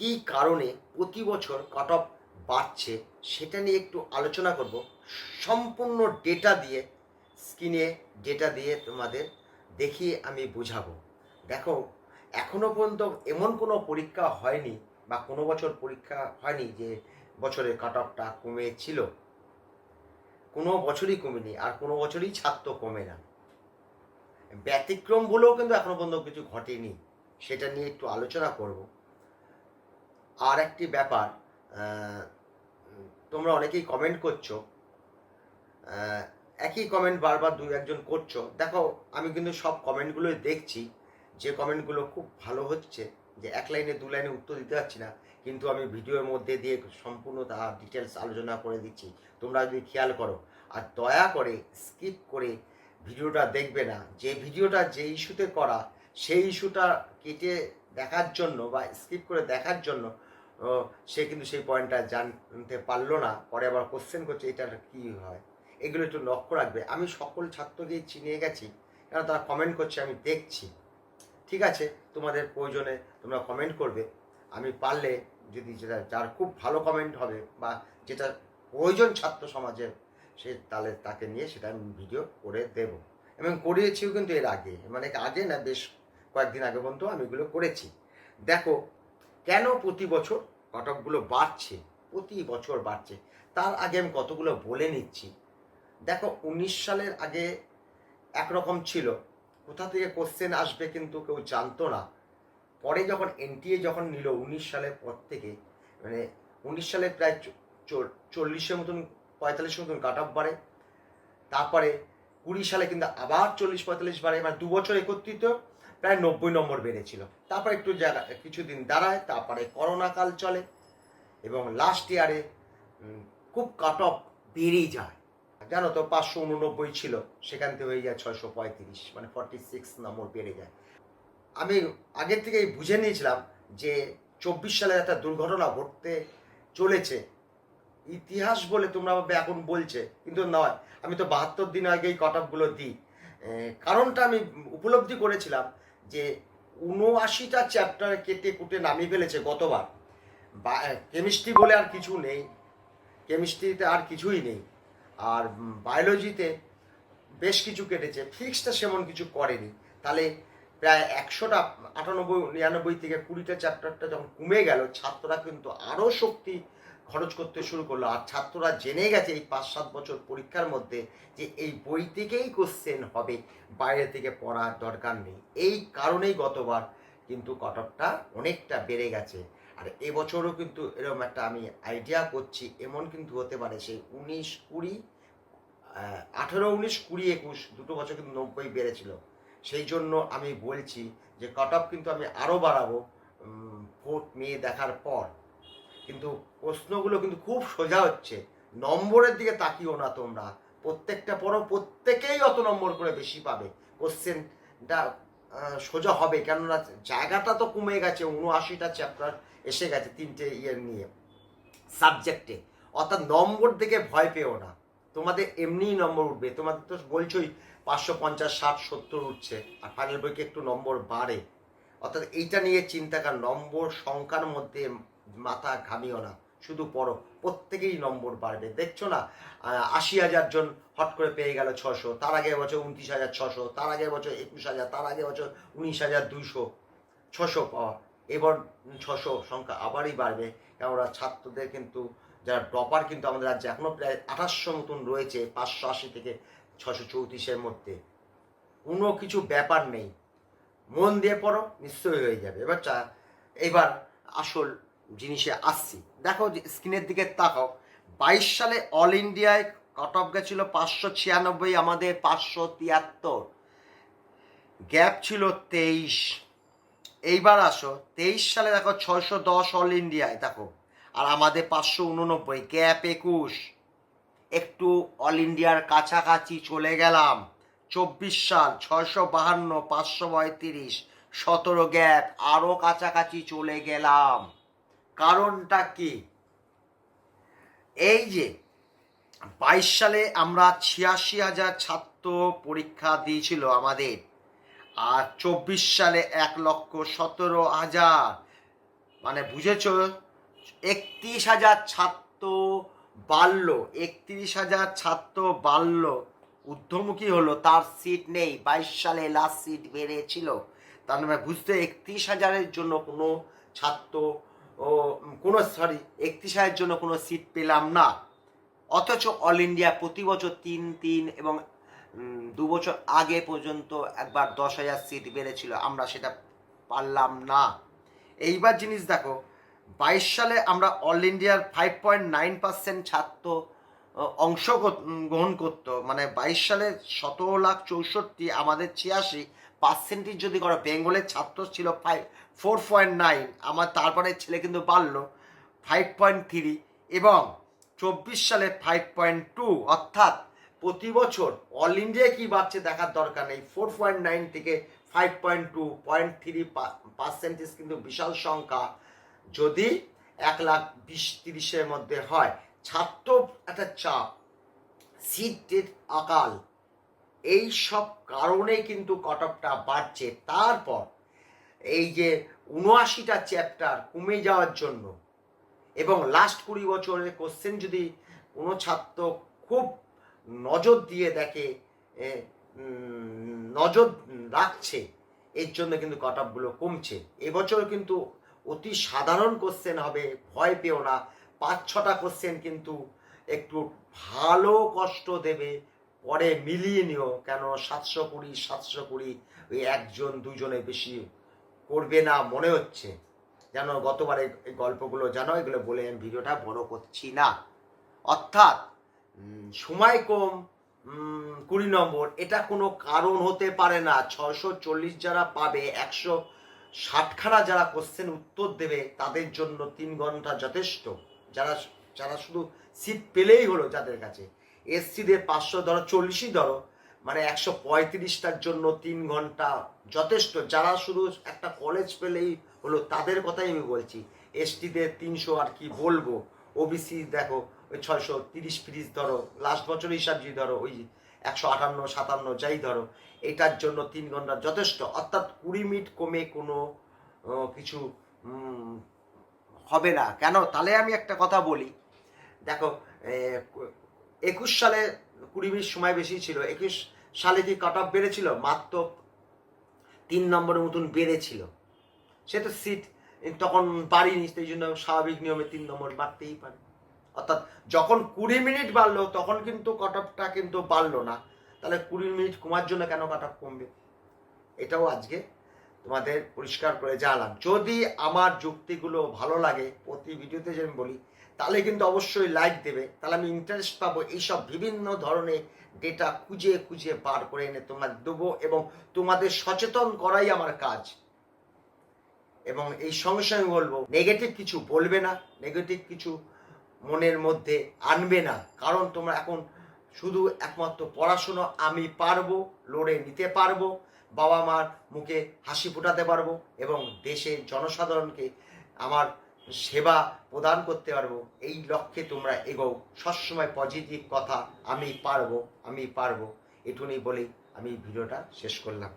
কী কারণে প্রতি বছর কাট অফ বাড়ছে সেটা নিয়ে একটু আলোচনা করব। সম্পূর্ণ ডেটা দিয়ে স্ক্রিনে ডেটা দিয়ে তোমাদের দেখিয়ে আমি বুঝাবো। দেখো এখনও পর্যন্ত এমন কোনো পরীক্ষা হয়নি বা কোনো বছর পরীক্ষা হয়নি যে বছরের কাট অফটা কমেছিল কোনো বছরই কমেনি আর কোনো বছরই ছাত্র কমে না। ব্যতিক্রম বলেও কিন্তু এখনও পর্যন্ত কিছু ঘটেনি। সেটা নিয়ে একটু আলোচনা করব। আর একটি ব্যাপার তোমরা অনেকেই কমেন্ট করছ একই কমেন্ট বারবার দু একজন করছ। দেখো, আমি কিন্তু সব কমেন্টগুলোই দেখছি, যে কমেন্টগুলো খুব ভালো হচ্ছে, যে এক লাইনে, দু লাইনে উত্তর দিতে পারছি না, কিন্তু আমি ভিডিওর মধ্যে দিয়ে সম্পূর্ণ তার ডিটেলস আলোচনা করে দিচ্ছি। তোমরা যদি খেয়াল করো, আর দয়া করে স্কিপ করে ভিডিওটা দেখবে না। যে ভিডিওটা যে ইস্যুতে করা, সেই ইস্যুটা কেটে দেখার জন্য বা স্কিপ করে দেখার জন্য সে কিন্তু সেই পয়েন্টটা জানতে পারল না, পরে আবার কোশ্চেন করছে এটার কি হয়? এগুলো একটু লক্ষ্য রাখবে। আমি সকল ছাত্রকেই চিনিয়ে গেছি কেন তারা কমেন্ট করছে, আমি দেখছি। ঠিক আছে, তোমাদের প্রয়োজনে তোমরা কমেন্ট করবে। আমি পারলে যদি যেটা, যার খুব ভালো কমেন্ট হবে বা যেটা প্রয়োজন ছাত্র সমাজের সে তাহলে তাকে নিয়ে সেটা আমি ভিডিও করে দেব। এবং করিয়েছিও কিন্তু এর আগে মানে আগে না, বেশ কয়েকদিন আগে পর্যন্ত আমি এগুলো করেছি। দেখো কেন প্রতি বছর কটকগুলো বাড়ছে? প্রতি বছর বাড়ছে। তার আগে আমি কতগুলো বলে নিচ্ছি। দেখো, উনিশ সালের আগে একরকম ছিল। কোথা থেকে কোশ্চেন আসবে কিন্তু কেউ জানতো না। পরে যখন এনটিএ যখন নিল উনিশ সালের পর থেকে মানে উনিশ সালে প্রায় চল্লিশের মতন, পঁয়তাল্লিশের মতন কাট অফ বাড়ে। তারপরে কুড়ি সালে কিন্তু আবার চল্লিশ, পঁয়তাল্লিশ বাড়ে। মানে দু বছর একত্রিত প্রায় নব্বই নম্বর বেড়েছিল। তারপরে একটু জায়গা, কিছুদিন দাঁড়ায়, তারপরে করোনা কাল চলে এবং লাস্ট ইয়ারে খুব কাট অফ বেড়েই যায়। জানো তো, পাঁচশো উননব্বই ছিল, সেখান থেকে হয়ে যায় ছয়শো পঁয়ত্রিশ মানে ফর্টি সিক্স নম্বর বেড়ে যায়। আমি আগের থেকেই বুঝে নিয়েছিলাম যে চব্বিশ সালে একটা দুর্ঘটনা ঘটতে চলেছে। ইতিহাস বলে তোমরা ভাববে এখন বলছে, কিন্তু নয়। আমি তো বাহাত্তর দিন আগেই কট অফগুলো দিই। কারণটা আমি উপলব্ধি করেছিলাম যে উনআশিটা চ্যাপ্টার কেটে কুটে নামিয়ে ফেলেছে গতবার। কেমিস্ট্রি বলে আর কিছু নেই। কেমিস্ট্রিতে আর কিছুই নেই। আর বায়োলজিতে বেশ কিছু কেটেছে। ফিক্সটা সেমন কিছু করেনি। তাহলে প্রায় একশোটা, আটানব্বই, নিরানব্বই থেকে কুড়িটা চ্যাপ্টারটা যখন কমে গেল, ছাত্ররা কিন্তু আরও শক্তি খরচ করতে শুরু করল। আর ছাত্ররা জেনে গেছে এই পাঁচ সাত বছর পরীক্ষার মধ্যে যে এই বই থেকেই কোশ্চেন হবে, বাইরে থেকে পড়ার দরকার নেই। এই কারণেই গতবার কিন্তু কটকটা অনেকটা বেড়ে গেছে। আর এবছরও কিন্তু এরকম একটা আমি আইডিয়া করছি, এমন কিন্তু হতে পারে সেই উনিশ কুড়ি আঠেরো, উনিশ কুড়ি, একুশ, দুটো বছর কিন্তু নব্বই বেড়েছিল। সেই জন্য আমি বলছি যে কাট কিন্তু আমি আরও বাড়াবো ভোট নিয়ে দেখার পর। কিন্তু প্রশ্নগুলো কিন্তু খুব সোজা হচ্ছে। নম্বরের দিকে তাকিও না তোমরা। প্রত্যেকটা পড়ো, প্রত্যেকেই অত নম্বর করে বেশি পাবে। কোশ্চেনটা সোজা হবে। কেননা জায়গাটা তো কমে গেছে উনআশিটা চ্যাপ্টার এসে গেছে তিনটে ইয়ের নিয়ে, সাবজেক্টে। অর্থাৎ নম্বর দিকে ভয় পেও না। তোমাদের এমনিই নম্বর উঠবে। তোমাদের তো বলছোই, পাঁচশো পঞ্চাশ, ষাট, সত্তর উঠছে, আর ফাইনাল বইকে একটু নম্বর বাড়ে। অর্থাৎ এইটা নিয়ে চিন্তা কর, নম্বর সংখ্যার মধ্যে মাথা ঘামিও না, শুধু পড়ো। প্রত্যেকেই নম্বর বাড়বে। দেখছ না? আশি হাজার জন হট করে পেয়ে গেল ছশো। তার আগে বছর উনত্রিশ হাজার ছশো। তার আগে বছর একুশ হাজার। তার আগে বছর উনিশ হাজার দুশো ছশো পাওয়া। এবার ছশো সংখ্যা আবারই বাড়বে। কেননা ছাত্রদের কিন্তু, যারা ডপার কিন্তু আমাদের রাজ্যে এখনও প্রায় আঠাশশো মতন রয়েছে, পাঁচশো আশি থেকে ছশো চৌত্রিশের মধ্যে। কোনো কিছু ব্যাপার নেই। মন দিয়ে পড়ো, নিশ্চয়ই হয়ে যাবে। এবার চা, এবার আসল জিনিসে আসছি। দেখো স্ক্রিনের দিকে তাকাও। বাইশ সালে অল ইন্ডিয়ায় কাট অফ গেছিল পাঁচশো ছিয়ানব্বই, আমাদের পাঁচশো তিয়াত্তর। গ্যাপ ছিল তেইশ। এইবার আসো, তেইশ সালে দেখো ছয়শো দশ অল ইন্ডিয়ায়, দেখো। আর আমাদের পাঁচশো উননব্বই গ্যাপ একুশ। একটু অল ইন্ডিয়ার কাছাকাছি চলে গেলাম। চব্বিশ সাল, ছয়শো বাহান্ন, পাঁচশো পঁয়ত্রিশ, সতেরো গ্যাপ আরও কাছাকাছি চলে গেলাম। কারণটা কি? এই যে বাইশ সালে আমরা ছিয়াশি হাজার ছাত্র পরীক্ষা দিয়েছিল আমাদের, আর চব্বিশ সালে এক লক্ষ সতেরো হাজার। মানে বুঝেছ? একত্রিশ হাজার ছাত্র বাড়ল, একত্রিশ হাজার ছাত্র বাড়ল। ঊর্ধ্বমুখী হলো, তার সিট নেই। বাইশ সালে লাস্ট সিট বেড়েছিল। তার মানে বুঝতে একত্রিশ হাজারের জন্য কোনো ছাত্র ও, কোনো সরি একত্রিশ হাজারের জন্য কোনো সিট পেলাম না। অথচ অল ইন্ডিয়া প্রতি বছর তিন তিন এবং দু বছর আগে পর্যন্ত একবার দশ হাজার সিট বেড়েছিল, আমরা সেটা পারলাম না। এইবার জিনিস দেখো, বাইশ সালে আমরা অল ইন্ডিয়ার ফাইভ পয়েন্ট নাইন পার্সেন্ট ছাত্র অংশ গ্রহণ করতো। মানে বাইশ সালে সতেরো লাখ চৌষট্টি, আমাদের ছিয়াশি পার্সেন্টেজ যদি করো, বেঙ্গলের ছাত্র ছিল ফাইভ ফোর পয়েন্ট নাইন আমার তারপরে ছেলে কিন্তু বাড়লো ফাইভ পয়েন্ট থ্রি এবং চব্বিশ সালে ফাইভ পয়েন্ট টু অর্থাৎ প্রতি বছর অল ইন্ডিয়ায় কি বাড়ছে দেখার দরকার নেই। ফোর পয়েন্ট নাইন থেকে five point two point three percentage কিন্তু বিশাল সংখ্যা। যদি এক লাখ বিশ তিরিশের মধ্যে হয় ছাত্র একটা চাপ সিটের আকাল, এই সব কারণে কিন্তু কট অফটা বাড়ছে। তারপর এই যে উনআশিটা চ্যাপ্টার কমে যাওয়ার জন্য এবং লাস্ট কুড়ি বছরের কোশ্চেন যদি কোনো ছাত্র খুব নজর দিয়ে দেখে নজর রাখছে, এর জন্য কিন্তু কট অফগুলো কমছে। এবছর কিন্তু অতি সাধারণ কোশ্চেন হবে, ভয় পেও না। পাঁচ ছটা কোশ্চেন কিন্তু একটু ভালো কষ্ট দেবে, পরে মিলিয়ে নিও। কেন সাতশো কুড়ি সাতশো কুড়ি, ওই একজন, দুজনে বেশি করবে না মনে হচ্ছে। যেন গতবারে এই গল্পগুলো জানো এগুলো বলে আমি ভিডিওটা বড় করছি না। অর্থাৎ সময় কম কুড়ি নম্বর, এটা কোনো কারণ হতে পারে না। ছশো চল্লিশ যারা পাবে, একশো ষাটখানা যারা কোশ্চেন উত্তর দেবে, তাদের জন্য তিন ঘণ্টা যথেষ্ট। যারা যারা শুধু সিট পেলেই হলো যাদের কাছে। এসসিদের পাঁচশো ধরো, চল্লিশই ধরো মানে একশো পঁয়ত্রিশটার জন্য তিন ঘণ্টা যথেষ্ট। যারা শুধু একটা কলেজ পেলেই হলো, তাদের কথাই আমি বলছি। এসটিদের তিনশো আর কি বলব। ওবিসি দেখো, ওই ছয়শো তিরিশ ফিরিশ ধরো লাস্ট বছর হিসাব যদি ধরো, ওই একশো আটান্ন, সাতান্ন যাই ধরো, এটার জন্য তিন ঘণ্টা যথেষ্ট। অর্থাৎ কুড়ি মিনিট কমে কোনো কিছু হবে না। কেন? তাহলে আমি একটা কথা বলি। দেখো একুশ সালে কুড়ি মিনিট সময় বেশি ছিল। একুশ সালে কি কাট অফ বেড়েছিল? মাত্র তিন নম্বরের মতন বেড়েছিল। সে তো সিট তখন বাড়িনি, সেই জন্য স্বাভাবিক নিয়মে তিন নম্বর বাড়তেই পারে। অর্থাৎ যখন কুড়ি মিনিট বাড়লো, তখন কিন্তু কাট অফটা কিন্তু বাড়লো না। তাহলে কুড়ি মিনিট কমার জন্য কেন কাট অফ কমবে? এটাও আজকে তোমাদের পরিষ্কার করে জানালাম। যদি আমার যুক্তিগুলো ভালো লাগে, প্রতি ভিডিওতে যে আমি বলি, তাহলে কিন্তু অবশ্যই লাইক দেবে। তাহলে আমি ইন্টারেস্ট পাবো এইসব বিভিন্ন ধরনের ডেটা খুঁজে খুঁজে বার করে এনে তোমার দেবো এবং তোমাদের সচেতন করাই আমার কাজ। এবং এই সঙ্গে সঙ্গে বলব নেগেটিভ কিছু বলবে না নেগেটিভ কিছু মনের মধ্যে আনবে না। কারণ তোমরা এখন শুধু একমাত্র পড়াশুনো আমি পারব, লড়ে নিতে পারব বাবা মার মুখে হাসি ফোটাতে পারব এবং দেশের জনসাধারণকে আমার সেবা প্রদান করতে পারব। এই লক্ষ্যে তোমরা এগোও। সবসময় পজিটিভ কথা, আমি পারব আমি পারব। এটুকুনি বলেই আমি ভিডিওটা শেষ করলাম।